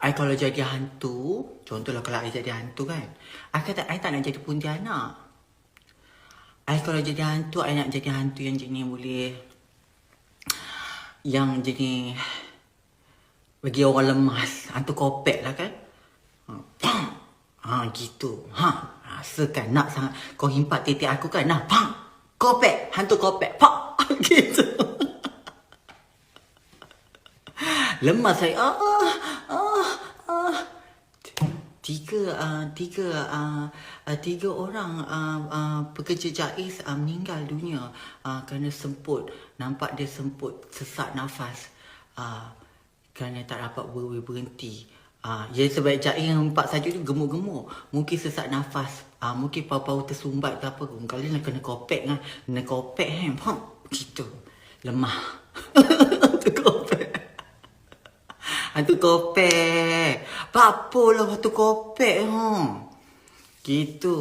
I kalau jadi hantu, contohlah kalau I jadi hantu kan. I kata I tak nak jadi puntianak. I kalau jadi hantu, I nak jadi hantu yang jenis boleh yang jenis bagi orang lemas. Hantu kopek lah kan. Ha. Ha, gitu. Ha, rasakan nak sangat kau himpat titik aku kan. Nah, pam. Kopek. Hantu kopek. Pak. Gitu. Lemas saya. Ah, ah. Tiga, uh, tiga, uh, uh, tiga orang uh, uh, pekerja jais uh, meninggal dunia uh, kerana semput. Nampak dia semput sesak nafas. Uh, kerana tak dapat ber- berhenti. Uh, ya sebab jais yang empat saja tu gemuk-gemuk. Mungkin sesak nafas. Uh, mungkin paru-paru tersumbat ke apa. Kali nak kena kopek kan. Kena kopek kan. Pam. Gitu. Lemah. tu kopek. Hantu kopek. Apa lah waktu kopek ha. Gitu.